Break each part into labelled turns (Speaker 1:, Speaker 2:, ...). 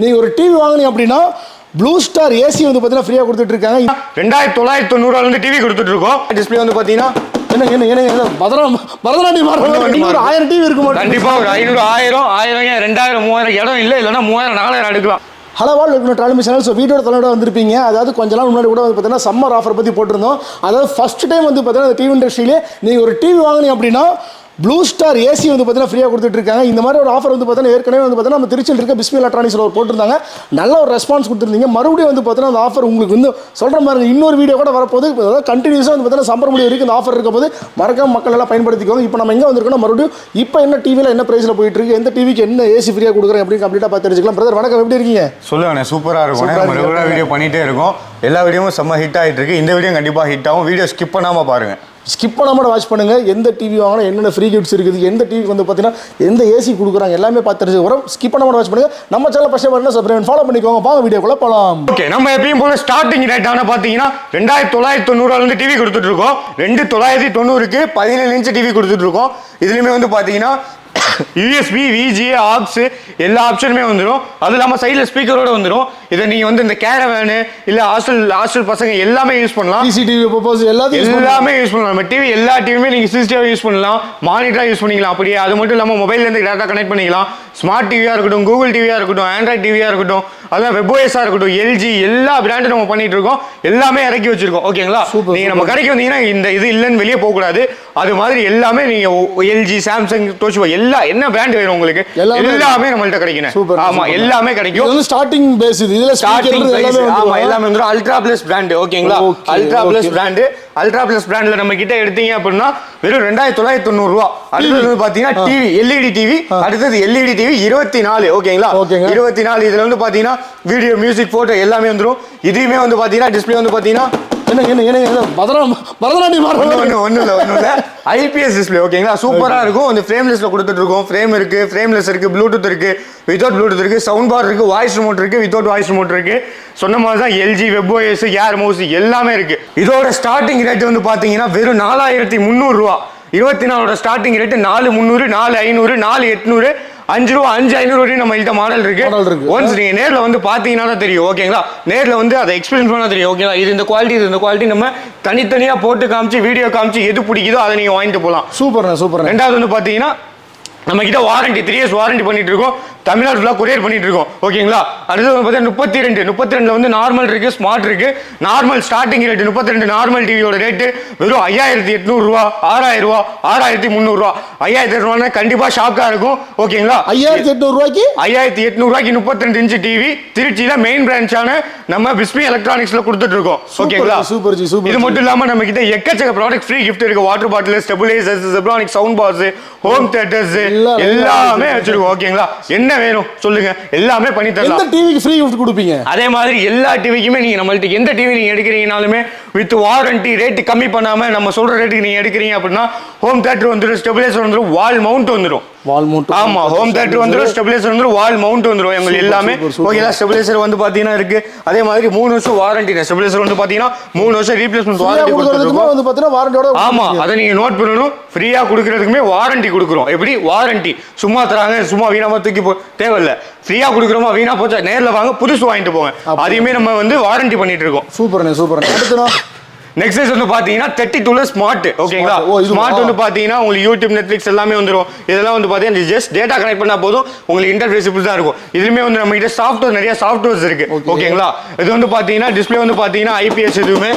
Speaker 1: நீங்கள் ஒரு டிவி வாங்குனீங்க அப்படின்னா ப்ளூ ஸ்டார் ஏசி வந்து பார்த்தீங்கன்னா ஃப்ரீயாக கொடுத்துட்டு இருக்காங்க
Speaker 2: ரெண்டாயிரத்தி தொள்ளாயிரத்தி தொண்ணூறுல இருந்து டிவி கொடுத்துட்டு இருக்கோம் டிஸ்பிளே வந்து பாத்தீங்கன்னா
Speaker 1: என்ன என்ன என்ன பரதநாட்டியம் ஆடுறவங்க ஒரு ஆயிரம் டிவி இருக்க மாட்டேன்
Speaker 2: கண்டிப்பா ஒரு ஐநூறு ஆயிரம் ஆயிரம் ரெண்டாயிரம் மூவாயிரம் இடம் இல்லை இல்லைன்னா மூவாயிரம் நாலாயிரம் எடுக்கலாம்.
Speaker 1: ஹலோ வால் வெல்கம் ட்ராலி சேனல். ஸோ வீடியோட தலையோட வந்திருப்பீங்க. அதாவது கொஞ்ச நாள் முன்னாடி கூட வந்து பார்த்தீங்கன்னா சம்மர் ஆஃபர் பற்றி போட்டிருந்தோம். அதாவது ஃபர்ஸ்ட் டைம் வந்து பார்த்தீங்கன்னா டிவி இண்டஸ்ட்ரியிலே நீங்கள் ஒரு டிவி வாங்குனீங்க அப்படின்னா ப்ளூ ஸ்டார் ஏசி வந்து பார்த்தீங்கன்னா ஃப்ரீயாக கொடுத்துட்டு இருக்காங்க இந்த மாதிரி ஒரு ஆஃபர் வந்து பார்த்தீங்கன்னா ஏற்கனவே வந்து பார்த்தீங்கன்னா நம்ம திருச்சியில் இருக்க பிஸ்மி எலக்ட்ரானிக்ஸில் ஒரு போட்டிருந்தாங்க. நல்ல ஒரு ரெஸ்பான்ஸ் கொடுத்துருந்தீங்க. மறுபடியும் வந்து பார்த்தீங்கன்னா அந்த ஆஃபர் உங்களுக்கு வந்து சொல்கிற மாதிரி இன்னொரு வீடியோ கூட வரப்போது அதாவது கண்டினியூஸாக வந்து பார்த்தீங்கன்னா சம்பர் முடிவு வரைக்கும் இந்த ஆஃபர் இருக்கும் போது மறக்காம மக்கள் எல்லாம் பயன்படுத்திக்கோங்க. இப்போ நம்ம எங்கே வந்திருக்கோம் மறுபடியும் இப்போ என்ன டிவியில் என்ன ப்ரைஸில் போயிட்டு இருக்கு? எந்த டிவிக்கு என்ன ஏசி ஃப்ரீயாக கொடுக்குறேன் அப்படின்னு கம்ப்ளீட்டாக பார்த்து தெரிஞ்சுக்கலாம். பிரதர் வணக்கம். எப்படி இருக்கீங்க?
Speaker 3: சொல்லுங்கண்ணே சூப்பராக இருக்கும்
Speaker 1: இருக்கு.
Speaker 3: ரெகுலராக வீடியோ பண்ணிட்டே இருக்கோம். எல்லா வீடியோவும் செம்ம ஹிட் ஆகிட்டு இருக்கு. இந்த வீடியோ கண்டிப்பாக ஹிட் ஆகும். வீடியோ ஸ்கிப் பண்ணாமல் பாருங்க.
Speaker 1: ஸ்கிப் பண்ணாமல் வாட்ச் பண்ணுங்கள் எந்த டிவி வாங்கினா என்னென்ன ஃப்ரீ கிஃப்ட்ஸ் இருக்குது எந்த டிவிக்கு வந்து பார்த்தீங்கன்னா எந்த ஏசி கொடுக்குறாங்க எல்லாமே பார்த்து வரும் ஸ்கிப் பண்ணாமல் வாட்ச் பண்ணுங்கள் நம்ம சேனல் ஃபஸ்ட் பண்ண சப்ஸ்கிரைப் ஃபாலோ பண்ணிக்கோங்க. வாங்க வீடியோக்குள்ள போகலாம்
Speaker 2: ஓகே நம்ம எப்பயும் போல ஸ்டார்டிங் ரேட் ஆனால் பார்த்தீங்கன்னா ரெண்டாயிரத்தி தொள்ளாயிரத்தி தொண்ணூறுலேருந்து டிவி கொடுத்துட்ருக்கோம் ரெண்டு தொள்ளாயிரத்தி தொண்ணூறுக்கு பதினேழு இன்ச்சு டிவி கொடுத்துட்ருக்கோம் இதுலேயுமே இதுலையுமே வந்து பார்த்தீங்கன்னா யூஎஸ்பி விஜிஏ ஆப்ஸ் எல்லா ஆப்ஷனுமே வந்துடும் அது இல்லாமல் சைடில் ஸ்பீக்கரோட வந்துடும் இதை நீங்கள் வந்து இந்த கேரவேனு இல்லை ஹாஸ்டல் ஹாஸ்டல் பசங்க எல்லாமே யூஸ் பண்ணலாம்.
Speaker 1: சிசிடிவி ப்ரோபோஸ் எல்லாத்தையும்.
Speaker 2: எல்லாமே யூஸ் பண்ணலாம். நம்ம டிவி எல்லா டிவியுமே நீங்கள் சிசிடிவி யூஸ் பண்ணலாம். மானிட்டராக யூஸ் பண்ணிக்கலாம். அப்படியே அது மட்டும் இல்லாமல் மொபைல்லேருந்து டேரக்டாக கனெக்ட் பண்ணிக்கலாம். ஸ்மார்ட் டிவியாக இருக்கட்டும் கூகுள் டிவியாக இருக்கட்டும் ஆண்ட்ராய்ட் டிவியாக இருக்கட்டும். அதான் வெப்ஓஎஸாக இருக்கட்டும் எல்ஜி எல்லா பிராண்டும் நம்ம பண்ணிட்டு இருக்கோம். எல்லாமே இறக்கி வச்சிருக்கோம். ஓகேங்களா? நீங்கள் நம்ம கடைக்கு வந்தீங்கன்னா இந்த இது இல்லைன்னு வெளியே போகக்கூடாது அது மாதிரி எல்லாமே நீங்கள் எல்ஜி சாம்சங் டோஷிபா எல்லா என்ன பிராண்ட் வேணும் உங்களுக்கு?
Speaker 1: எல்லாமே
Speaker 2: நம்மள்ட்ட கிடைக்கும்
Speaker 1: சூப்பர்
Speaker 2: ஆமா எல்லாமே கிடைக்கும்.
Speaker 1: ஸ்டார்டிங் பேஸ் இது. இதுல
Speaker 2: ஸ்டார்டிங்
Speaker 1: எல்லாமே
Speaker 2: ஆமா. எல்லாமே வந்துரும். அல்ட்ரா பிளஸ் பிராண்ட் ஓகேங்களா? Ultra plus. Brand ultra plus பிராண்ட்ல நம்ம கிட்ட எடுத்தீங்க அப்படின்னா வெறும் ரெண்டாயிரத்தி தொள்ளாயிரத்தி தொண்ணூறு ரூபா. அடுத்தது வந்து பாத்தீங்கன்னா டிவி எல்இடி டிவி அடுத்தது எல்இடி டிவி இருபத்தி நாலு ஓகேங்களா?
Speaker 1: ஓகேங்க.
Speaker 2: இருபத்தி நாலு இதுல வந்து பாத்தீங்கன்னா வீடியோ மியூசிக் போட்டோ எல்லாமே வந்துரும். இதுவுமே வந்து பாத்தீங்கன்னா டிஸ்பிளே வந்து பாத்தீங்கன்னா
Speaker 1: என்ன என்ன என்ன பரதநாட்டியம்
Speaker 2: ஒண்ணு இல்ல ஒண்ணு இல்ல. ஐபிஎஸ் டிஸ்பிளே ஓகேங்களா சூப்பரா இருக்கும். அந்த ஃப்ரேம்லெஸ்ல கொடுத்துட்டு இருக்கோம் ஃப்ரேம் இருக்கு ஃப்ரேம்லெஸ் இருக்கு ப்ளூடூத் இருக்கு வித்தவுட் ப்ளூடூத் இருக்கு சவுண்ட் பார் இருக்கு வாய்ஸ் ரிமோட் இருக்கு வித்தவுட் வாய்ஸ் ரிமோட் இருக்கு. சொன்ன மாதிரி தான் எல்ஜி வெப்ஓஎஸ் ஏர் மவுஸ் எல்லாமே இருக்கு. இதோட ஸ்டார்டிங் ரேட் வந்து பாத்தீங்கன்னா வெறும் நாலாயிரத்தி முந்நூறு ரூபா. இருபத்தி நாலோட ஸ்டார்டிங் ரேட் நாலு முந்நூறு நாலு ஐநூறு நாலு எட்நூறு அஞ்சு ரூபா அஞ்சு ஐநூறு வரையும் நம்ம கிட்ட மாடல் இருக்கு. ஒன்ஸ் நீங்க நேர்ல வந்து பாத்தீங்கன்னா தான் தெரியும் ஓகேங்களா நேர்ல வந்து அதை எக்ஸ்பீரியன்ஸ் பண்ணா தெரியும் ஓகேங்களா இது இந்த குவாலிட்டி இது இந்த குவாலிட்டி நம்ம தனித்தனியா போட்டு காமிச்சு வீடியோ காமிச்சு எது பிடிக்குதோ அதை நீங்க வாங்கிட்டு போலாம்.
Speaker 1: சூப்பர்ண்ணே சூப்பர்ண்ணே.
Speaker 2: ரெண்டாவது வந்து பாத்தீங்கன்னா நம்ம கிட்ட வாரண்டி த்ரீ இயர்ஸ் வாரண்டி பண்ணிட்டு இருக்கோம். தமிழ்நாடு ஃபுல்லாக கொரியர் பண்ணிட்டு இருக்கோம் ஓகேங்களா? அடுத்து பார்த்தீங்கன்னா முப்பத்தி ரெண்டு முப்பத்தி ரெண்டுல வந்து நார்மல் இருக்கு ஸ்மார்ட் இருக்கு. நார்மல் ஸ்டார்டிங் ரேட் முப்பத்தி ரெண்டு நார்மல் டிவியோட ரேட்டு வெறும் ஐயாயிரத்தி எட்நூறுரூவா ஆறாயிரம் ரூபா ஆறாயிரத்தி முந்நூறுரூவா ஐயாயிரத்தி எட்நூறுவா கண்டிப்பாக ஷாக்காக இருக்கும். ஓகேங்களா?
Speaker 1: ஐயாயிரத்தி எட்நூறு ரூபாய்க்கு
Speaker 2: ஐயாயிரத்தி எட்நூறுவாய்க்கு முப்பத்தி ரெண்டு இன்ச்சு டிவி திருச்சியில மெயின் பிரான்ச்சான நம்ம பிஸ்மி எலக்ட்ரானிக்ஸ்ல கொடுத்துட்டு இருக்கோம் ஓகேங்களா?
Speaker 1: super ஜி, super
Speaker 2: இது. மட்டும் இல்லாம நம்ம கிட்ட எக்கச்சக்க ப்ராடக்ட் ஃப்ரீ கிஃப்ட் இருக்கு. Water bottle stabilisers zebronic sound box home theatres
Speaker 1: எல்லாம்
Speaker 2: எல்லாமே வச்சிருக்கோம். ஓகேங்களா? என்ன வேணும்? சொல்லுங்க. எல்லாமே பண்ணி
Speaker 1: எந்த
Speaker 2: தரலாம்
Speaker 1: டிவிக்கு ஃப்ரீ கிஃப்ட் கொடுப்பீங்க?
Speaker 2: அதே மாதிரி எல்லா டிவிக்குமே நீங்க நம்மள்ட்ட எந்த டிவி நீங்க எடுக்கிறீங்கனாலுமே வித் வாரண்டி ரேட் கம்மி பண்ணாம நம்ம சொல்ற ரேட்டுக்கு நீங்க எடுக்கிறீங்க அப்படின்னா ஹோம் தியேட்டர் வந்துடும் ஸ்டெபிலைசர் வந்துடும் வால் மவுண்ட் வந்துடும்
Speaker 1: வால் மவுண்ட்
Speaker 2: ஆமா ஹோம் தியேட்டர் வந்துரும் ஸ்டெபிலைசர் வந்துரும் வால் மவுண்ட் வந்துரும். எங்களுக்கு எல்லாமே. ஓகேங்களா? ஸ்டெபிலைசர் வந்து பாத்தீங்கன்னா இருக்கு. அதே மாதிரி மூணு வருஷம் வாரண்டி ஸ்டெபிலைசர் வந்து பாத்தீங்கன்னா மூணு வருஷம் ரீப்ளேஸ்மெண்ட் வாரண்டி
Speaker 1: கொடுக்கறதுக்குமே
Speaker 2: கொடுத்துருக்கோம்
Speaker 1: வந்து பார்த்தீங்கன்னா வாரண்டியோட
Speaker 2: ஆமா அதை நீங்க நோட் பண்ணணும். ஃப்ரீயா கொடுக்கறதுக்குமே வாரண்டி கொடுக்குறோம். எப்படி? வாரண்டி சும்மா தராங்க சும்மா வீணாம தூக்கி போ தேவையில்ல. ஃப்ரீயா கொடுக்குறோமா வீணா போச்சா? நேர்ல வாங்க புதுசு வாங்கிட்டு போங்க. அதையுமே நம்ம வந்து வாரண்டி பண்ணிட்டு இருக்கோம்.
Speaker 1: சூப்பர்ண்ணே சூப்பர்ண்ணே. அடுத்துனா
Speaker 2: நெக்ஸ்ட் வந்து பாத்தீங்கன்னா தேர்ட்டி டூல ஸ்மார்ட் ஓகேங்களா ஸ்மார்ட். வந்து பாத்தீங்கன்னா உங்களுக்கு யூடியூப் நெட்ஃபிளிக்ஸ் எல்லாமே வந்துரும். இதெல்லாம் வந்து பாத்தீங்கன்னா ஜஸ்ட் டேட்டா கனெக்ட் பண்ணா போதும். உங்களுக்கு இன்டர்ஃபேஸ் இப்படி தான் இருக்கும். இதுலயுமே வந்து நம்ம கிட்ட சாஃப்ட்வேர் நிறைய சாஃப்ட்வேர்ஸ் இருக்கு. ஓகேங்களா இது வந்து பாத்தீங்கன்னா டிஸ்ப்ளே வந்து பாத்தீங்கன்னா ஐபிஎஸ் எதுவுமே?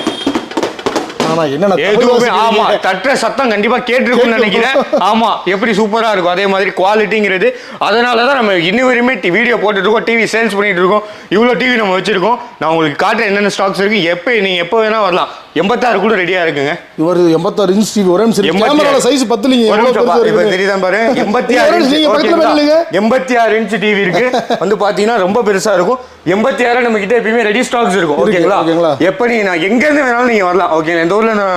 Speaker 2: எதுவுமே ஆமா தட்டுற சத்தம் கண்டிப்பா கேட்டிருக்கும்னு நினைக்கிறேன். ஆமா எப்படி சூப்பரா இருக்கும்? அதே மாதிரி குவாலிட்டிங்கிறது அதனால தான் நம்ம இன்னி வரையுமே வீடியோ போட்டுட்டு இருக்கோம் டிவி சேல்ஸ் பண்ணிட்டு இருக்கோம் இவ்வளோ டிவி நம்ம வச்சிருக்கோம். நான் உங்களுக்கு காட்டுறேன் என்னென்ன ஸ்டாக்ஸ் இருக்கு எப்போ நீங்க எப்போ வேணா வரலாம். எண்பத்தாறு கூட ரெடியா இருக்குங்க.
Speaker 1: இவர் எண்பத்தாறு இன்ச் டிவி ஒரே நிமிஷம். சைஸ் பத்தலிங்க.
Speaker 2: ஒரு
Speaker 1: எவ்வளவு
Speaker 2: நிமிஷம் பா,
Speaker 1: பெருசா
Speaker 2: இப்ப
Speaker 1: இருக்கு
Speaker 2: தெரியுதான் பாரு. எண்பத்தி
Speaker 1: நீங்க
Speaker 2: ஆறு இன்ச்
Speaker 1: நீங்க.
Speaker 2: எண்பத்தி ஆறு இன்ச் டிவி இருக்கு. வந்து பாத்தீங்கன்னா ரொம்ப பெருசா இருக்கும். எண்பத்தி ஆறு நம்ம கிட்ட எப்பயுமே ரெடி ஸ்டாக்ஸ் இருக்கும்.
Speaker 1: இருக்கு,
Speaker 2: ஓகேங்களா?
Speaker 1: ஓகேங்களா?
Speaker 2: எப்ப நீ நான் எங்க இருந்து வேணாலும் நீங்க வரலாம். ஓகே எந்த ஊர்ல இருந்து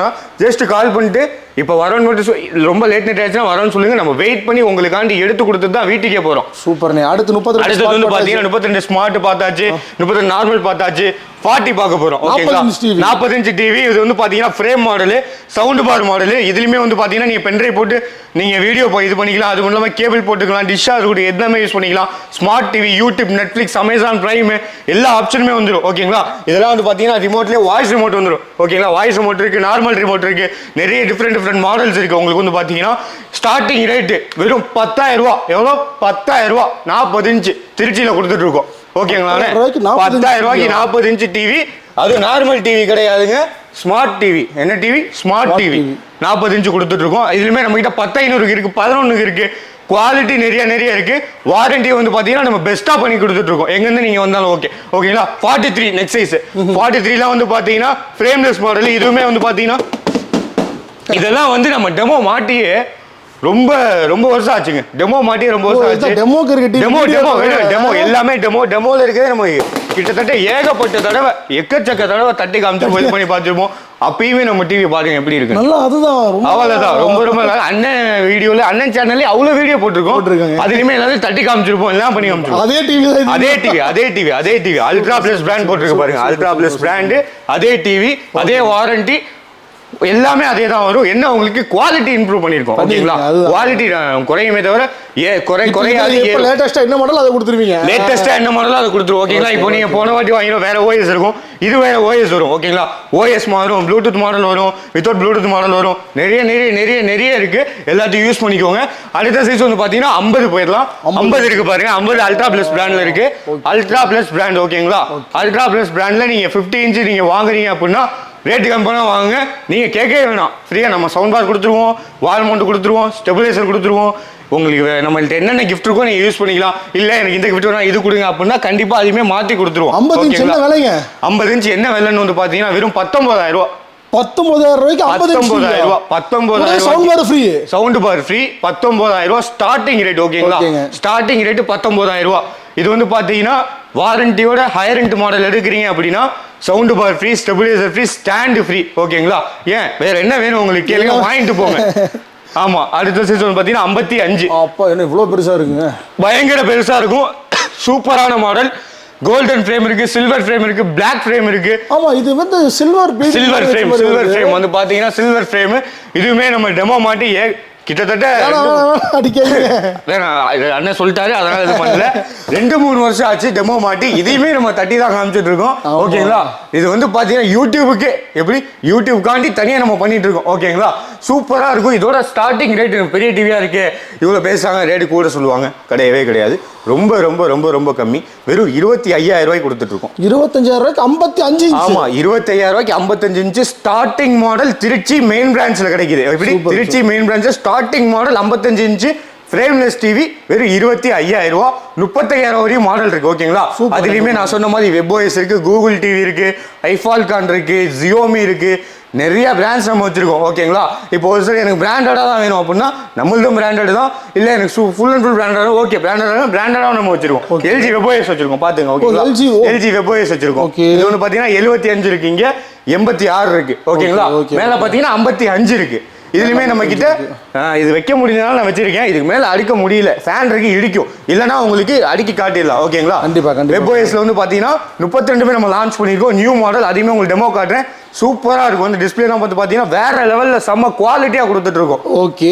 Speaker 2: ஜஸ்ட் கால் பண்ணிட்டு இப்ப வரோன்னு மட்டும் ரொம்ப லேட் நைட் ஆச்சுன்னா வரோன்னு சொல்லுங்க. நம்ம வெயிட் பண்ணி உங்களுக்காண்டி எடுத்து கொடுத்துட்டு தான் வீட்டுக்கே போறோம்.
Speaker 1: சூப்பர்ண்ணே அடுத்து முப்பத்தி
Speaker 2: அடுத்தது வந்து பாத்தீங்கன்னா முப்பத்தி ரெண்டு ஸ்மார்ட் பார்த்தாச்சு. முப்பத்தி நார்மல் பார்த்தாச்சு. ஃபார்ட்டி பார்க்க போறோம். ஓகேங்களா
Speaker 1: 40 inch TV.
Speaker 2: நாற்பது இன்ச் டிவி இது வந்து பாத்தீங்கன்னா frame model sound bar model இதுலயுமே வந்து பாத்தீங்கன்னா நீங்க பென்ட்ரைவ் போட்டு நீங்க வீடியோ இது பண்ணிக்கலாம். அது இல்லாம கேபிள் போட்டுக்கலாம். டிஷ்ஷா இருக்கட்டும் எல்லாமே யூஸ் பண்ணிக்கலாம். Smart TV YouTube Netflix Amazon Prime எல்லா ஆப்ஷனுமே வந்துடும் ஓகேங்களா இதெல்லாம் வந்து பாத்தீங்கன்னா ரிமோட்லயே வாய்ஸ் ரிமோட் வந்துடும் ஓகேங்களா வாய்ஸ் ரிமோட் இருக்கு நார்மல் ரிமோட் இருக்கு. நிறைய டிஃப்ரெண்ட் டிஃப்ரெண்ட் மாடல்ஸ் இருக்கு. உங்களுக்கு வந்து பாத்தீங்கன்னா ஸ்டார்டிங் ரேட்டு வெறும் பத்தாயிரம் ரூபா எவ்வளோ? பத்தாயிரம் ரூபா நாற்பது இன்ச்சு திருச்சியில கொடுத்துட்டு இருக்கோம். ஓகேங்களா?
Speaker 1: ரூபாய்க்கு 40 inch
Speaker 2: பத்தாயிரம் ரூபாய்க்கு நாற்பது இன்ச்சு டிவி. அது நார்மல் டிவி கிடையாதுங்க. ஸ்மார்ட் டிவி என்ன டிவி ஸ்மார்ட் டிவி. நாற்பது இன்ச்சு கொடுத்துட்டு இருக்கோம் இதுலயுமே நம்ம கிட்ட பத்து ஐநூறுக்கு இருக்கு பதினொன்றுக்கு இருக்கு. குவாலிட்டி நிறைய நிறைய இருக்கு. வாரண்டி வந்து பாத்தீங்கன்னா நம்ம பெஸ்டா பண்ணி கொடுத்துட்டு இருக்கோம் எங்க இருந்து நீங்க வந்தாலும் ஓகே ஓகேங்களா forty three next size forty த்ரீலாம் வந்து பாத்தீங்கன்னா ஃப்ரேம்லெஸ் மாடல் இதுவுமே வந்து பாத்தீங்கன்னா இதெல்லாம் வந்து நம்ம டெமோ மாட்டியே ரொம்ப ரொம்ப வருஷம் ஆச்சுங்க. டெமோ மாட்டியே ரொம்ப வருஷம் ஆச்சு.
Speaker 1: demo-க்கு இருக்க?
Speaker 2: Demo demo. டெமோ எல்லாமே டெமோ டெமோல இருக்கிறதே நம்ம கிட்டத்தட்ட ஏகப்பட்ட தடவை எக்கச்சக்க தடவை தட்டி காமிச்சு இது பண்ணி பார்த்துருப்போம். அப்பயுமே நம்ம டிவி பாருங்க எப்படி இருக்கு
Speaker 1: நல்லா அதுதான் ரொம்ப
Speaker 2: அவ்வளவுதான் ரொம்ப ரொம்ப. அண்ணன் வீடியோல அண்ணன் சேனல்ல அவ்வளவு வீடியோ போட்டிருக்கோம். அதுலயுமே எல்லாத்தையும் தட்டி காமிச்சிருப்போம் எல்லாம் பண்ணி காமிச்சிருப்போம்.
Speaker 1: அதே டிவி.
Speaker 2: அதே டிவி அதே டிவி அதே டிவி அல்ட்ரா பிளஸ் பிராண்ட் போட்டிருக்கு பாருங்க. அல்ட்ரா பிளஸ் பிராண்டு அதே டிவி அதே வாரண்டி எல்லாமே அதே தான் வரும். என்ன உங்களுக்கு குவாலிட்டி இம்ப்ரூவ் பண்ணிருக்கோம் ஓகேங்களா. குவாலிட்டி குறையுமே தவிர ஏ குறை குறையாது
Speaker 1: இப்ப
Speaker 2: ஏறும்.
Speaker 1: லேட்டஸ்டா என்ன மாடல் அதை கொடுத்துருவீங்க?
Speaker 2: லேட்டஸ்டா என்ன மாடலோ அதை கொடுத்துருவோம் ஓகேங்களா? இப்போ நீங்க போன வாட்டி வாங்கிடும் வேற ஓஎஸ் இருக்கும். இது வேற ஓஎஸ் வரும் ஓகேங்களா? ஓஎஸ் மாறும் ப்ளூடூத் மாடல் வரும் வித்தவுட் ப்ளூடூத் மாடல் வரும். நிறைய நிறைய நிறைய நிறைய இருக்கு. எல்லாத்தையும் யூஸ் பண்ணிக்கோங்க. அடுத்த சைஸ் வந்து பாத்தீங்கன்னா ஐம்பது போயிடலாம். ஐம்பது. இருக்கு பாருங்க. ஐம்பது அல்ட்ரா பிளஸ் பிராண்ட்ல இருக்கு. அல்ட்ரா பிளஸ் பிராண்ட் ஓகேங்களா? அல்ட்ரா பிளஸ் பிராண்ட்ல நீங்க 50 இன்ச் நீங்க வாங்குறீங்க அப்படின்னா ரேட்டு கம்பெனியாக வாங்குங்க. நீங்கள் கேட்கவே வேணாம். ஃப்ரீயாக நம்ம சவுண்ட் பார் கொடுத்துருவோம். வால் மவுண்ட் கொடுத்துருவோம். ஸ்டெபிலைசர் கொடுத்துருவோம். உங்களுக்கு நம்மள்ட்ட என்னென்ன கிஃப்ட் இருக்கோ நீங்கள் யூஸ் பண்ணிக்கலாம். இல்லை எனக்கு இந்த கிஃப்ட் வேணா இது கொடுங்க அப்படின்னா கண்டிப்பாக அதுவுமே மாற்றி கொடுத்துருவோம்.
Speaker 1: 50 inch என்ன விலைங்க?
Speaker 2: ஐம்பது இன்ச் என்ன விலைன்னு வந்து பார்த்தீங்கன்னா வெறும் பத்தொன்பதாயிரம் ரூபா
Speaker 1: பத்தொன்பதாயிரம் ரூபாய்க்கு ஐம்பது
Speaker 2: பத்தொன்பதாயிரம் ரூபா பத்தொன்பதாயிரம்
Speaker 1: sound bar free
Speaker 2: sound bar free பத்தொன்பதாயிரம் ரூபா ஸ்டார்டிங் ரேட் ஓகேங்களா?
Speaker 1: ஓகேங்க.
Speaker 2: ஸ்டார்டிங் ரேட் பத்தொன்பதாயிரம் ரூபா இது வந்து பாத்தீங்கன்னா வாரண்டியோட ஹையர் ரெண்ட் மாடல் எடுக்கிறீங்க அப்படின்னா sound bar free stabiliser free stand free ஓகேங்களா ஏன்? வேற என்ன வேணும் உங்களுக்கு? கேளுங்க வாங்கிட்டு போங்க. ஆமா அடுத்த சீசன் பாத்தீங்கன்னா ஐம்பத்தி அஞ்சு.
Speaker 1: அப்பா என்ன இவ்வளவு பெருசா இருக்குங்க?
Speaker 2: பயங்கர பெருசா இருக்கும். சூப்பரான மாடல் கோல்டன் ஃப்ரேம் இருக்கு சில்வர் ஃப்ரேம் இருக்கு Black ஃப்ரேம் இருக்கு.
Speaker 1: ஆமா இது வந்து silver
Speaker 2: silver frame silver frame வந்து பாத்தீங்கன்னா சில்வர் ஃப்ரேம் இதுவுமே நம்ம டெமோ மாட்டி கிட்டத்தட்ட அண்ணன் சொல்லிட்டாரு அதனால இது பண்ணல. ரெண்டு மூணு வருஷம் ஆச்சு டெமோ மாட்டி. இதையுமே நம்ம தட்டி தான் காமிச்சிட்டு இருக்கோம். ஓகேங்களா? இது வந்து பாத்தீங்கன்னா யூடியூபுக்கு எப்படி? யூடியூப்காண்டி தனியா நம்ம பண்ணிட்டு இருக்கோம். ஓகேங்களா? சூப்பரா இருக்கும். இதோட ஸ்டார்டிங் ரேட் பெரிய டிவியா இருக்கு. இவ்வளவு பேசுறாங்க ரேட் கூட சொல்லுவாங்க. கிடையவே கிடையாது. ரொம்ப ரொம்ப ரொம்ப ரொம்ப கம்மி. வெறும் இருபத்தி ஐயாயிரம் ரூபாய் கொடுத்துட்டு இருக்கோம்
Speaker 1: இருபத்தஞ்சாயிரம் ரூபாய்க்கு ஐம்பத்தி அஞ்சு inch.
Speaker 2: ஆமா இருபத்தையாயிரம் ரூபாய்க்கு ஐம்பத்தஞ்சு inch starting model Trichy main பிரான்ச்ல கிடைக்குது. எப்படி? Trichy main branch starting model ஐம்பத்தஞ்சு இன்ச்சு ஃப்ரேம்லெஸ் டிவி வெறும் இருபத்தி ஐயாயிரம் ரூபா முப்பத்தையாயிரம் வரையும் மாடல் இருக்கு ஓகேங்களா? அதுலயுமே நான் சொன்ன மாதிரி வெப்ஓஎஸ் இருக்கு கூகுள் டிவி இருக்கு ஐஃபால்கான் இருக்கு ஜியோமி இருக்கு நிறைய பிராண்ட்ஸ் நம்ம வச்சிருக்கோம் ஓகேங்களா? இப்போ ஒரு சில எனக்கு பிராண்டடாக தான் வேணும் அப்படின்னா நம்மளும் பிராண்டட் தான் இல்லை எனக்கு full and full branded okay பிராண்டடாக பிராண்டடாக நம்ம வச்சிருக்கோம். எல்ஜி வெப்ஓஎஸ் வச்சிருக்கோம் பாத்துங்க ஓகேங்களா?
Speaker 1: LG, ஓ.
Speaker 2: எல்ஜி வெப்ஓஎஸ் வச்சிருக்கோம். இது வந்து பாத்தீங்கன்னா எழுபத்தி அஞ்சு இருக்கு இங்க எண்பத்தி ஆறு இருக்கு ஓகேங்களா? மேல பாத்தீங்கன்னா ஐம்பத்தி அஞ்சு இருக்கு. இதுலயுமே நம்ம கிட்ட இது வைக்க முடிஞ்சதுனால நான் வச்சிருக்கேன். இதுக்கு மேல அடிக்க முடியல. இருக்கு இடிக்கும். இல்லனா உங்களுக்கு அடிக்கி காட்டிடலாம். ஓகேங்களா?
Speaker 1: கண்டிப்பா, கண்டிப்பா.
Speaker 2: வெப்ஓஎஸ்ல வந்து பாத்தீங்கன்னா முப்பத்தி ரெண்டுமே நம்ம லான்ச் பண்ணிருக்கோம் நியூ மாடல் அதையுமே உங்களுக்கு டெமோ காட்டுறேன். சூப்பரா இருக்கும். அந்த டிஸ்பிளேலாம் பார்த்து பாத்தீங்கன்னா வேற லெவல்ல செம்ம குவாலிட்டியா கொடுத்துட்டு இருக்கோம்.
Speaker 1: ஓகே.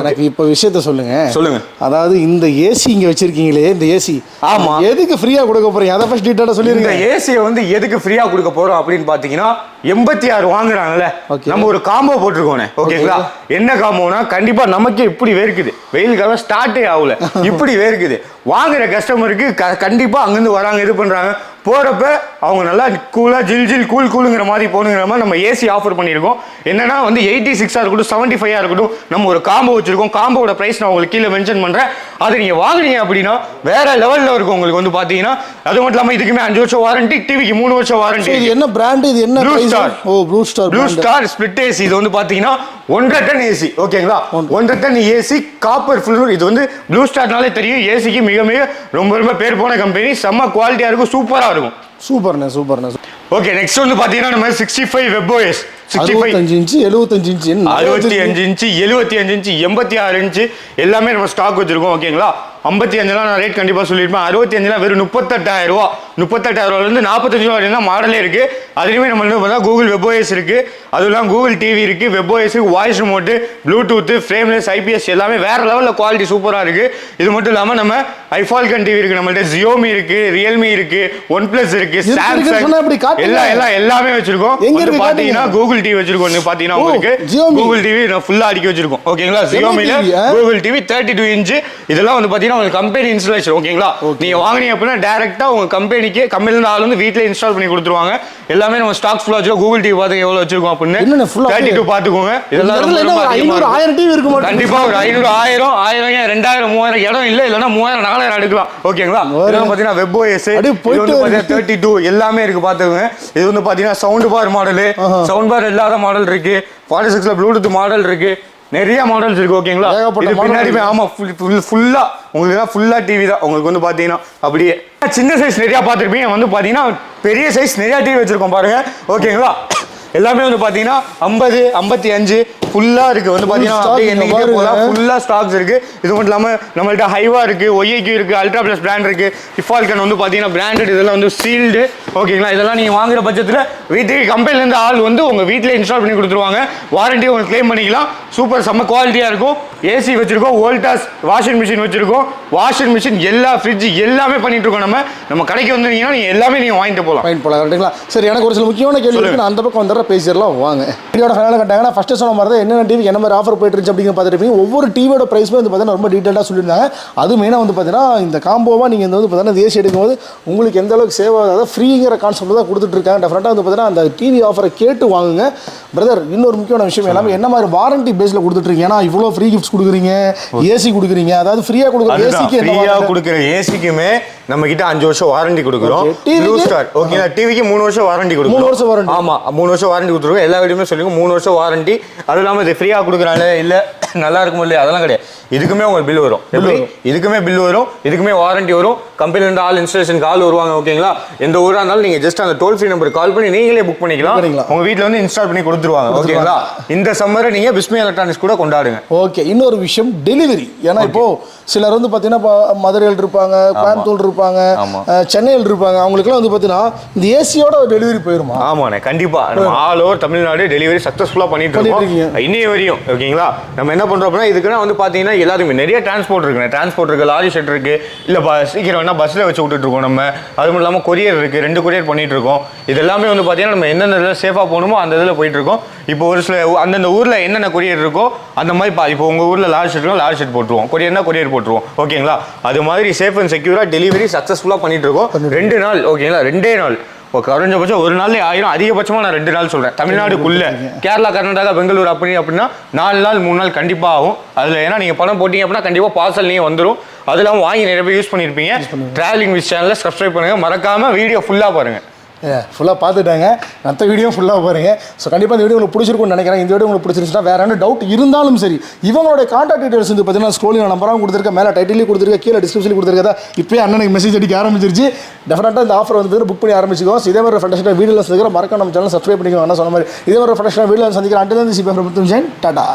Speaker 1: எனக்கு இப்ப விஷயத்த சொல்லுங்க.
Speaker 2: சொல்லுங்க.
Speaker 1: அதாவது இந்த ஏசி இங்க வச்சிருக்கீங்களே இந்த ஏசி
Speaker 2: ஆமா.
Speaker 1: எதுக்கு ஃப்ரீயா கொடுக்க போறீங்க? அதை ஃபர்ஸ்ட் டீட்டெயிலா
Speaker 2: இந்த
Speaker 1: சொல்லிருங்க
Speaker 2: ஏசியை வந்து எதுக்கு ஃப்ரீயா கொடுக்க போறோம் அப்படின்னு பாத்தீங்கன்னா எண்பத்தி ஆறு வாங்குறாங்கல்ல. நம்ம ஒரு காம்போ போட்டிருக்கோனே ஓகேங்களா என்ன காம்போனா கண்டிப்பா நமக்கே இப்படி வேர்க்குது. வெயில் காலம் ஸ்டார்ட்டே ஆகல. இப்படி வேர்க்குது. வாங்குற கஸ்டமருக்கு கண்டிப்பா அங்கிருந்து வராங்க இது பண்றாங்க. போறப்ப அவங்க நல்லா கூலா ஜில் ஜில் கூல் கூலுங்கிற மாதிரி போகணுங்கிற மாதிரி நம்ம ஏசி ஆஃபர் பண்ணியிருக்கோம். என்னன்னா வந்து எயிட்டி சிக்ஸாக இருக்கட்டும் செவன்ட்டி ஃபைவ் இருக்கட்டும் நம்ம ஒரு காம்போ வச்சிருக்கோம். காம்போட பிரைஸ் நான் உங்களுக்கு கீழே மென்ஷன் பண்றேன். அதை நீங்க வாங்குனீங்க அப்படின்னா வேற லெவல்ல இருக்கும் உங்களுக்கு வந்து பாத்தீங்கன்னா அது மட்டும் இல்லாம இதுக்குமே அஞ்சு வருஷம் வாரண்டி டிவிக்கு மூணு வருஷம் வாரண்டி
Speaker 1: இது என்ன பிராண்ட் இது என்ன price?
Speaker 2: Star.
Speaker 1: ஓ Blue Star
Speaker 2: Blue Star split AC இது வந்து பாத்தீங்கன்னா ஒன்றரை டன் ஏசி ஓகேங்களா ஒன்றரை. டன் ஏசி காப்பர் ஃபுல் இது வந்து ப்ளூ ஸ்டார்னாலே தெரியும். ஏசிக்கு மிக மிக ரொம்ப ரொம்ப பேர் போன கம்பெனி செம்ம குவாலிட்டியா இருக்கும் சூப்பரா இருக்கும்.
Speaker 1: சூப்பர்ண்ணே சூப்பர்ண்ணே.
Speaker 2: ஓகே நெக்ஸ்ட் வந்து பாத்தீங்கன்னா நம்ம sixty five webOS sixty five
Speaker 1: அறுபத்தஞ்சு இன்ச்சு எழுபத்தஞ்சு இன்ச்சு
Speaker 2: அறுபத்தி அஞ்சு இன்ச்சு எழுபத்தி அஞ்சு இன்ச்சு எண்பத்தி ஆறு இன்ச்சு எல்லாமே நம்ம ஸ்டாக் வச்சிருக்கோம் ஓகேங்களா ஐம்பத்தி அஞ்சுலாம் நான் ரேட் கண்டிப்பாக சொல்லியிருப்பேன். அறுபத்தி அஞ்சுலாம் வெறும் முப்பத்தெட்டாயிரம் ரூபா முப்பத்தெட்டாயிரம் ரூபாயிலேருந்து நாற்பத்தஞ்சு ரூபா வரையும் தான் மாடலே இருக்குது அதுலேயுமே நம்ம வந்து பார்த்தா கூகுள் வெப்ஓஎஸ் இருக்குது அதுவும் இல்லாமல் கூகுள் டிவி இருக்குது webOS voice remote bluetooth frameless IPS எல்லாமே வேறு லெவலில் குவாலிட்டி சூப்பராக இருக்குது இது மட்டும் இல்லாமல் நம்ம ஐஃபால்கன் டிவி இருக்குது நம்மள்ட்ட ஜியோமி இருக்குது ரியல்மி இருக்குது ஒன் ப்ளஸ் இருக்குது
Speaker 1: இருக்கு, இருக்கு,
Speaker 2: சாம்சங்
Speaker 1: காட்டுங்க.
Speaker 2: எல்லாம் எல்லாம் வச்சிருக்கோம். வந்து பார்த்தீங்கன்னா. கூகுள் டிவி வச்சிருக்கோம் வந்து பார்த்தீங்கன்னா உங்களுக்கு. கூகுள் டிவி நான் ஃபுல்லாக அடிக்க வச்சிருக்கோம். ஓகேங்களா
Speaker 1: ஆ?
Speaker 2: Google TV thirty two inch இதெல்லாம் வந்து பார்த்தீங்கன்னா உங்களுக்கு கம்பெனி இன்ஸ்டாலேஷன் ஓகேங்களா நீங்க வாங்குனீங்க அப்படின்னா டேரக்டா உங்க கம்பெனிக்கு கம்பெனில ஆள் வந்து வீட்ல இன்ஸ்டால் பண்ணி கொடுத்துருவாங்க. எல்லாமே நம்ம ஸ்டாக் ஃபுல்லா வச்சிருக்கோம் கூகுள் டிவி பார்த்து எவ்வளவு வச்சிருக்கோம் அப்படின்னு தேர்ட்டி டூ பார்த்துக்கோங்க. இதெல்லாம் இருக்கும்.
Speaker 1: ஆயிரம் டிவி இருக்கு மாட்டேங்குது.
Speaker 2: கண்டிப்பா ஒரு ஐநூறு ஆயிரம் ஆயிரம் ரெண்டாயிரம் மூவாயிரம் இடம் இல்ல இல்லைன்னா மூவாயிரம் நாலாயிரம் எடுக்கலாம். ஓகேங்களா இதெல்லாம் பாத்தீங்கன்னா வெப் ஓஎஸ் தேர்ட்டி டூ எல்லாமே இருக்கு பாத்துக்கோங்க இது வந்து பாத்தீங்கன்னா sound bar model sound bar இல்லாத மாடல் இருக்கு. ஃபார்ட்டி சிக்ஸ்ல ப்ளூடூத் மாடல் இருக்கு. நிறைய மாடல்ஸ் இருக்கு ஓகேங்களா இது பின்னாடி. ஆமா ஃபுல் ஃபுல் ஃபுல்லா உங்களுக்கு ஃபுல்லா டிவி தான். உங்களுக்கு வந்து பாத்தீங்கன்னா அப்படியே சின்ன சைஸ் நிறைய பார்த்துருப்பீங்க. வந்து பாத்தீங்கன்னா பெரிய சைஸ் நிறைய டிவி வச்சிருக்கோம் பாருங்க ஓகேங்களா எல்லாமே வந்து பாத்தீங்கன்னா ஐம்பது ஐம்பத்தி அஞ்சு ஃபுல்லா இருக்கு. வந்து எண்ணிக்கிட்டே போகலாம்
Speaker 1: பாருங்க.
Speaker 2: ஃபுல்லா ஸ்டாக்ஸ் இருக்கு. இது மட்டும் இல்லாம நம்மள்ட்ட ஹைவா இருக்கு ஒய்ஏக்யூ இருக்கு அல்ட்ரா பிளஸ் பிராண்ட் இருக்கு. இஃபால்கன் வந்து பாத்தீங்கன்னா பிராண்டட் இதெல்லாம் வந்து சீல்டு ஓகேங்களா இதெல்லாம் நீங்க வாங்குற பட்சத்துல வீட்டுக்கு கம்பெனில இருந்து ஆள் வந்து உங்க வீட்ல இன்ஸ்டால் பண்ணி கொடுத்துருவாங்க. வாரண்டி உங்களுக்கு கிளைம் பண்ணிக்கலாம். சூப்பர் செம்ம குவாலிட்டியா இருக்கும். ஏசி வச்சிருக்கோம் வோல்டாஸ் வாஷிங் மிஷின் வச்சிருக்கோம். வாஷிங் மிஷின் எல்லா ஃப்ரிட்ஜ் எல்லாமே பண்ணிட்டு இருக்கோம் நம்ம. நம்ம கடைக்கு வந்தீங்கன்னா நீங்க எல்லாமே நீங்க வாங்கிட்டு போகலாம்
Speaker 1: பாயிண்ட் போல கரெக்டுங்களா சரி எனக்கு ஒரு சில முக்கியமான கேள்வி நான் அந்த பக்கம் வந்துடுற பேசிடலாம் வாங்க. வீடியோட ஃபைனலாக கட்டாங்கன்னா ஃபஸ்ட்டு சொன்ன மாதிரி தான் என்னென்ன டிவிக்கு என்ன மாதிரி ஆஃபர் போயிட்டு இருந்துச்சு அப்படிங்கிற பார்த்துருப்பீங்க ஒவ்வொரு டிவியோட ப்ரைஸுமே வந்து பார்த்தீங்கன்னா ரொம்ப டீட்டெயிலாக சொல்லியிருந்தாங்க. அது மெயினாக வந்து பார்த்தீங்கன்னா இந்த காம்போவாக நீங்கள் இந்த வந்து பார்த்தீங்கன்னா ஏசி எடுக்கும்போது உங்களுக்கு எந்த அளவுக்கு சேவ் ஆகுது அதாவது ஃப்ரீங்கிற கான்செப்ட் தான் கொடுத்துட்ருக்காங்க டெஃபரெண்ட்டாக வந்து பார்த்தீங்கன்னா அந்த டிவி ஆஃபரை கேட்டு வாங்குங்க. பிரதர் இன்னொரு முக்கியமான விஷயம் எல்லாமே என்ன மாதிரி வாரண்டி பேஸில் கொடுத்துட்ருக்கீங்க ஏன்னா இவ்வளோ ஃப்ரீ கிஃப்ட்ஸ் கொடுக்குறீங்க ஏசி கொடுக்குறீங்க அதாவது ஃப்ரீயாக கொடுக்குற ஏசிக்கு என்ன
Speaker 3: ஃப்ரீயா
Speaker 1: warranty?
Speaker 3: கொடுக்குற ஏசிக்குமே நம்ம கிட்ட அஞ்சு வருஷம் வாரண்டி கொடுக்குறோம். ஓகேங்களா டிவிக்கு மூணு வருஷம் வாரண்டி கொடுக்குறோம்.
Speaker 1: மூணு வருஷம் warranty.
Speaker 3: ஆமா மூணு வருஷம் வாரண்டி கொடுத்துருக்கோம். எல்லா வீடியோமே சொல்லிருக்கோம். மூணு வருஷம் வாரண்டி அதுவும் இல்லாம இது ஃப்ரீயா கொடுக்குறாங்க இல்ல நல்லா இருக்கும் இல்லையா அதெல்லாம் கிடையாது. இதுக்குமே உங்களுக்கு பில் வரும். எப்படி? இதுக்குமே பில் வரும். இதுக்குமே வாரண்டி வரும். கம்பெனில இருந்து ஆள் இன்ஸ்டாலேஷனுக்கு ஆள் வருவாங்க ஓகேங்களா எந்த ஊரா இருந்தாலும் நீங்க ஜஸ்ட் அந்த டோல் ஃப்ரீ நம்பர் கால் பண்ணி நீங்களே புக் பண்ணிக்கலாம்.
Speaker 1: பண்ணிக்கலாம்.
Speaker 3: உங்க வீட்ல வந்து இன்ஸ்டால் பண்ணி கொடுத்துருவாங்க ஓகேங்களா இந்த சம்மரை நீங்க பிஸ்மி எலக்ட்ரானிக்ஸ் கூட கொண்டாடுங்க.
Speaker 1: ஓகே இன்னொரு விஷயம் டெலிவரி ஏன்னா இப்போ சிலர் வந்து பார்த்தீங்கன்னா மதுரையில் இருப்பாங்க கோயம்புத்தூர் இருப்பாங்க சென்னையில் இருப்பாங்க. அவங்களுக்குலாம் வந்து பார்த்தீங்கன்னா இந்த ஏசியோட டெலிவரி போயிருமா?
Speaker 3: ஆமாண்ணே கண்டிப்பா. நம்ம ஆல் ஓவர் தமிழ்நாடு டெலிவரி சக்ஸஸ்ஃபுல்லா பண்ணிட்டு இருக்கோம். இன்னைய வரையும் ஓகேங்களா? நம்ம என்ன பண்றோம் அப்படின்னா இதுக்குன்னா வந்து பாத்தீங்கன்னா எல்லாத்துக்குமே நிறைய டிரான்ஸ்போர்ட் இருக்குண்ணே. டிரான்ஸ்போர்ட் இருக்கு லாரி ஷெட் இருக்கு இல்ல ப- சீக்கிரம் வேணா பஸ்ல வச்சு விட்டுட்டு இருக்கோம் நம்ம. அது மட்டும் இல்லாம கொரியர் இருக்கு ரெண்டு கொரியர் பண்ணிட்டு இருக்கோம். இது எல்லாமே வந்து பாத்தீங்கன்னா நம்ம எந்தெந்த இதில் சேஃபா போகணுமோ அந்த இதில் போயிட்டு இருக்கோம். இப்போ ஒரு சில அந்தந்த ஊர்ல என்னென்ன கொரியர் இருக்கோ அந்த மாதிரி பா இப்போ உங்க ஊர்ல லாரி ஷெட் லாரி ஷெட் போட்டுருவோம். கொரியர்னா கொரியர் போட்டுருவோம் ஓகேங்களா? அது மாதிரி சேஃப் அண்ட் செக்யூரா டெலிவரி சக்ஸஸ்ஃபுல்லா பண்ணிட்டு இருக்கோம். ரெண்டு நாள் ஓகேங்களா? ரெண்டே நாள். இப்போ குறைஞ்சபட்சம் ஒரு நாள்ல ஆயிரம். அதிகபட்சமாக நான் ரெண்டு நாள் சொல்றேன். தமிழ்நாடுக்குள்ள கேரளா கர்நாடகா பெங்களூர் அப்படி அப்படின்னா நாலு நாள் மூணு நாள் கண்டிப்பா ஆகும். அதுல ஏன்னா நீங்க பணம் போட்டீங்க அப்படின்னா கண்டிப்பா பார்சல் நீங்க வந்துடும் அது இல்லாமல் வாங்கி நிறைய பேர் யூஸ் பண்ணியிருப்பீங்க டிராவலிங் வித் சேனலை சப்ஸ்கிரைப் பண்ணுங்க. மறக்காம வீடியோ ஃபுல்லா பாருங்க.
Speaker 1: ஃபுல்லாக பார்த்துட்டாங்க. மற்ற வீடியோ ஃபுல்லாக பாருங்க. ஸோ கண்டிப்பாக இந்த வீடியோ உங்களுக்கு பிடிச்சிருக்கும்னு நினைக்கிறேன். இந்த வீடியோ உங்களுக்கு பிடிச்சிருந்துச்சுன்னா வேறு என்ன டவுட் இருந்தாலும் சரி இவங்களோட காண்டாக்ட் டீடைல்ஸ் வந்து பார்த்தீங்கன்னா ஸ்க்ரோலிங் நம்பராகவும் கொடுத்துருக்க மேலே டைட்டிலையும் கொடுத்துருக்க கீழே டிஸ்கிரிப்ஷனில் கொடுத்துருக்கதா இப்போயே அண்ணனுக்கு மெசேஜ் அடிக்க ஆரம்பிச்சிருச்சு. டெஃபினட்டாக இந்த ஆஃபர் வந்து புக் பண்ணி ஆரம்பிச்சிக்கோ. இதே மாதிரி ஃபண்டேஷனாக வீடியோவில் சேர்க்கிற மறக்க நம்ம சேனல் சப்ஸ்கிரைப் பண்ணிக்கோங்க. சொன்ன மாதிரி. இதே மாதிரி ஃபண்டேஷனாக வீடியோவில் சந்திக்கிறேன் அண்டில் தான் சிபிஎம் டாட்டா டாடா